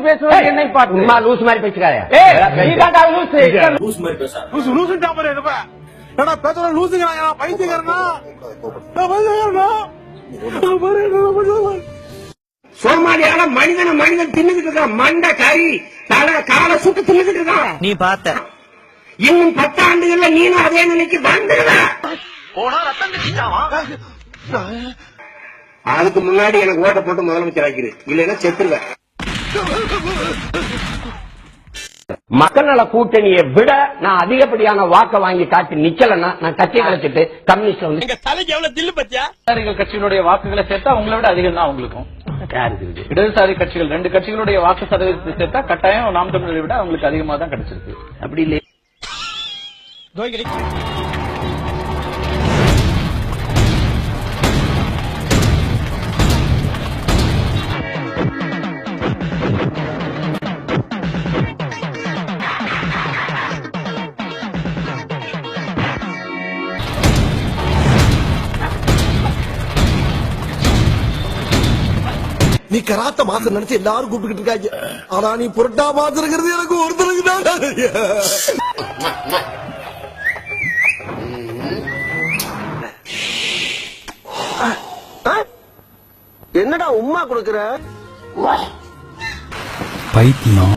பேசுவது என்னை பார்த்து. சும்மா லூஸ் மாதிரி பேசுறாரு ஏய் நீ தாண்டா என்னப்பா? பேசுற லூசுங்கிறாங்க நான் பைத்தியக்காரனா? நான் பைத்தியக்காரனா? மனிதனை மனிதன் தின்னுகிட்டு இருக்கான் மண்ட கறி தலை காலை சுட்டு தின்னுகிட்டு இருக்கான் நீ பார்த்த. இன்னும் பத்தாண்டுகள்ல நீனும் அதே நிலைக்கு வந்துடுவ அதுக்கு முன்னாடி எனக்கு ஓட்ட போட்டு முதலமைச்சர் ஆக்கிடு. இல்லைன்னா செத்துருவேன் மக்கள் நல கூட்டணியை விட நான் அதிகப்படியான வாக்க வாங்கி காட்டி நிக்கலன்னா நான் கட்சியை கழிச்சிட்டு கம்யூனிஸ்ட் வந்து இடதுசாரிகள் கட்சிகளுடைய வாக்குகளை சேர்த்தா உங்களை விட அதிகம் தான் இருக்கு? இடதுசாரி கட்சிகள் ரெண்டு கட்சிகளுடைய வாக்கு சதவீதத்தை சேர்த்தா கட்டாயம் நாம் தமிழரை விட அவங்களுக்கு அதிகமா தான் கிடைச்சிருக்கு. அப்படி இல்லை நீ கராத்த மாசம் நினைச்சு எல்லாரும் கூப்பிட்டுக்கிட்டு இருக்காங்க. ஆனா நீ புரட்டா மாசம் இருக்கிறது எனக்கு ஒருத்தருக்கு தான். என்னடா உம்மா கொடுக்குற? பைத்தியம்.